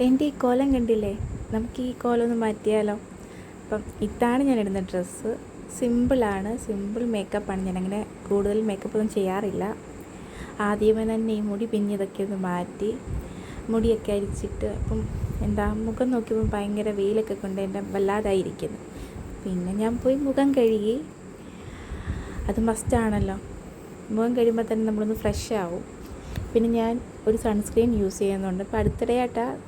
എന്റെ ഈ കോലം കണ്ടില്ലേ? നമുക്ക് ഈ കോലം ഒന്ന് മാറ്റിയാലോ? അപ്പം ഇതാണ് ഞാൻ ഇടുന്ന ഡ്രസ്സ്. സിമ്പിളാണ്. സിമ്പിൾ മേക്കപ്പാണ്. ഞാനങ്ങനെ കൂടുതൽ മേക്കപ്പ് ഒന്നും ചെയ്യാറില്ല. ആദ്യമേ തന്നെ ഈ മുടി പിന്നിയതൊക്കെ ഒന്ന് മാറ്റി മുടിയൊക്കെ അരിച്ചിട്ട് അപ്പം എന്താ മുഖം നോക്കിയപ്പോൾ ഭയങ്കര വെയിലൊക്കെ കൊണ്ട് എന്റെ വല്ലാതായിരിക്കുന്നു. പിന്നെ ഞാൻ പോയി മുഖം കഴുകി. അത് മസ്റ്റാണല്ലോ. മുഖം കഴിയുമ്പോൾ തന്നെ നമ്മളൊന്ന് ഫ്രഷ് ആവും. പിന്നെ ഞാൻ ഒരു സൺസ്ക്രീൻ യൂസ് ചെയ്യുന്നുണ്ട്. അപ്പോൾ അടുത്തിടെയായിട്ടാ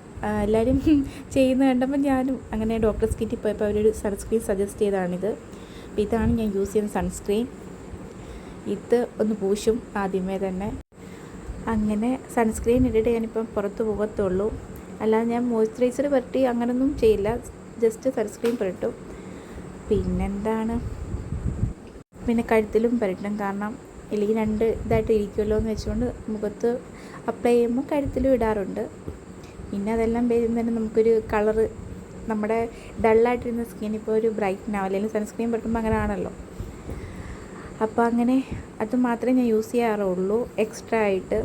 എല്ലാവരും ചെയ്യുന്ന കണ്ടപ്പോൾ ഞാനും അങ്ങനെ ഡോക്ടർ സ്കിറ്റിൽ പോയപ്പോൾ അവരൊരു സൺസ്ക്രീൻ സജസ്റ്റ് ചെയ്തതാണിത് അപ്പോൾ ഇതാണ് ഞാൻ യൂസ് ചെയ്യുന്ന സൺസ്ക്രീൻ ഇത് ഒന്ന് പൂശും ആദ്യമേ തന്നെ. അങ്ങനെ സൺസ്ക്രീൻ ഇട്ടിട്ട് ഞാനിപ്പം പുറത്ത് പോകത്തുള്ളൂ. അല്ലാതെ ഞാൻ മോയ്സ്ചറൈസർ പുരട്ടി അങ്ങനൊന്നും ചെയ്യില്ല. ജസ്റ്റ് സൺസ്ക്രീൻ പുരട്ടും. പിന്നെന്താണ്? പിന്നെ കഴുത്തിലും പുരട്ടും കാരണം ഇല്ലെങ്കിൽ രണ്ട് ഇതായിട്ട് ഇരിക്കുമല്ലോ എന്ന് വെച്ചുകൊണ്ട് മുഖത്ത് അപ്ലൈ ചെയ്യുമ്പോൾ കഴുത്തിലും ഇടാറുണ്ട്. പിന്നെ അതെല്ലാം വരുമ്പോൾ തന്നെ നമുക്കൊരു കളറ് നമ്മുടെ ഡള്ളായിട്ടിരുന്ന സ്കിൻ ഇപ്പോൾ ഒരു ബ്രൈറ്റൻ ആവും അല്ലെങ്കിൽ സൺസ്ക്രീൻ പറ്റുമ്പോൾ അങ്ങനെ ആണല്ലോ അപ്പോൾ അങ്ങനെ അത് മാത്രമേ ഞാൻ യൂസ് ചെയ്യാറുള്ളൂ. എക്സ്ട്രാ ആയിട്ട്.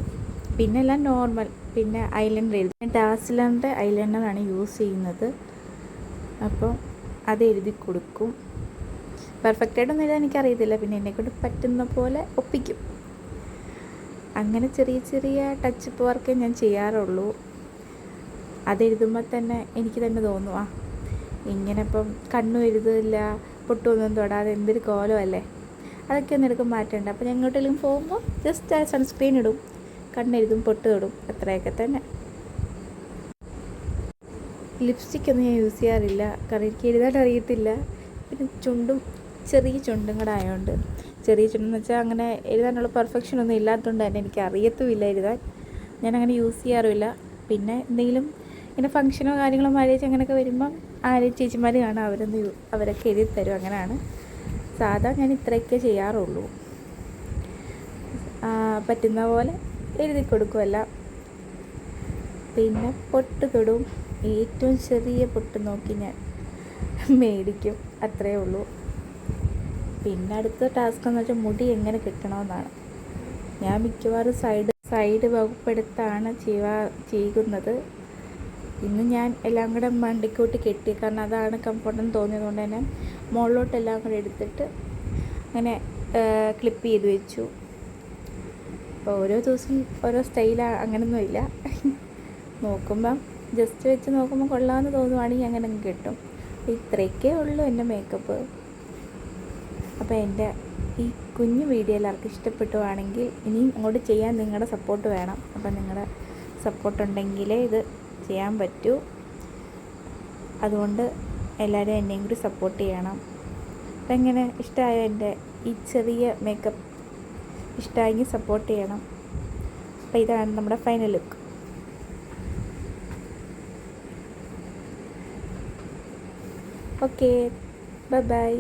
പിന്നെ എല്ലാം നോർമൽ. പിന്നെ ഐലൻഡർ എഴുതി. ഡാസിലറിന്റെ ഐലൻഡറാണ് യൂസ് ചെയ്യുന്നത്. അപ്പോൾ അത് എഴുതി കൊടുക്കും. പെർഫെക്റ്റായിട്ടൊന്നും എഴുതാൻ എനിക്കറിയത്തില്ല. പിന്നെ എന്നെക്കൊണ്ട് പറ്റുന്ന പോലെ ഒപ്പിക്കും. അങ്ങനെ ചെറിയ ചെറിയ ടച്ചപ്പ് വർക്കേ ഞാൻ ചെയ്യാറുള്ളൂ. അതെഴുതുമ്പോൾ തന്നെ എനിക്ക് തന്നെ തോന്നും ആ ഇങ്ങനെ ഇപ്പം കണ്ണും എഴുതില്ല പൊട്ടുമൊന്നും തൊടാതെ എന്തൊരു കോലമല്ലേ അതൊക്കെ ഒന്ന് എടുക്കും മാറ്റമുണ്ട്. അപ്പോൾ ഞാൻ എങ്ങോട്ടെങ്കിലും പോകുമ്പോൾ ജസ്റ്റ് സൺസ്ക്രീൻ ഇടും കണ്ണെഴുതും പൊട്ട് തൊടും അത്രയൊക്കെ തന്നെ. ലിപ്സ്റ്റിക് ഒന്നും ഞാൻ യൂസ് ചെയ്യാറില്ല. കാരണം എനിക്ക് എഴുതാൻ അറിയത്തില്ല. പിന്നെ ചുണ്ടും ചെറിയ ചുണ്ടും കൂടെ ആയതുകൊണ്ട് ചെറിയ ചുണ്ടെന്ന് വെച്ചാൽ അങ്ങനെ എഴുതാനുള്ള പെർഫെക്ഷൻ ഒന്നും ഇല്ലാത്തതുകൊണ്ട് തന്നെ എനിക്ക് അറിയത്തുമില്ല എഴുതാൻ. ഞാൻ അങ്ങനെ യൂസ് ചെയ്യാറുമില്ല. പിന്നെ എന്തെങ്കിലും ഇങ്ങനെ ഫംഗ്ഷനോ കാര്യങ്ങളോ മാരേജ് അങ്ങനെയൊക്കെ വരുമ്പം ആര് ചേച്ചിമാർ കാണാം. അവരൊന്ന് അവരൊക്കെ എഴുതി തരും. അങ്ങനെയാണ്. സാധാ ഞാൻ ഇത്രയൊക്കെ ചെയ്യാറുള്ളൂ. പറ്റുന്ന പോലെ എഴുതി കൊടുക്കുമല്ല പിന്നെ പൊട്ട് തൊടും. ഏറ്റവും ചെറിയ പൊട്ട് നോക്കി ഞാൻ മേടിക്കും. അത്രയേ ഉള്ളൂ. പിന്നെ അടുത്ത ടാസ്ക് എന്ന് വെച്ചാൽ മുടി എങ്ങനെ കിട്ടണമെന്നാണ്. ഞാൻ മിക്കവാറും സൈഡ് സൈഡ് വകുപ്പെടുത്താണ് ചെയ്യുക ചെയ്യുന്നത്. ഇന്ന് ഞാൻ എല്ലാം കൂടെ മണ്ടിക്കോട്ട് കെട്ടി. കാരണം അതാണ് കംഫർട്ടെന്ന് തോന്നിയതുകൊണ്ട് തന്നെ മുകളിലോട്ട് എല്ലാം കൂടെ എടുത്തിട്ട് അങ്ങനെ ക്ലിപ്പ് ചെയ്ത് വെച്ചു. അപ്പോൾ ഓരോ ദിവസം ഓരോ സ്റ്റൈലാണ് അങ്ങനെയൊന്നുമില്ല നോക്കുമ്പം ജസ്റ്റ് വെച്ച് നോക്കുമ്പോൾ കൊള്ളാമെന്ന് തോന്നുവാണെങ്കിൽ അങ്ങനെ അങ്ങ് കിട്ടും. ഇത്രയൊക്കെ ഉള്ളൂ എന്റെ മേക്കപ്പ് അപ്പോൾ എന്റെ ഈ കുഞ്ഞു വീഡിയോ എല്ലാവർക്കും ഇഷ്ടപ്പെട്ടുവാണെങ്കിൽ ഇനിയും അങ്ങോട്ട് ചെയ്യാൻ നിങ്ങളുടെ സപ്പോർട്ട് വേണം. അപ്പം നിങ്ങളുടെ സപ്പോർട്ട് ഉണ്ടെങ്കിലേ ഇത് ചെയ്യാൻ പറ്റൂ. അതുകൊണ്ട് എല്ലാവരും എന്നെയും കൂടി സപ്പോർട്ട് ചെയ്യണം. അപ്പം എങ്ങനെ ഇഷ്ടമായ എന്റെ ഈ ചെറിയ മേക്കപ്പ് ഇഷ്ടമായെങ്കിൽ സപ്പോർട്ട് ചെയ്യണം. അപ്പോൾ ഇതാണ് നമ്മുടെ final look okay bye bye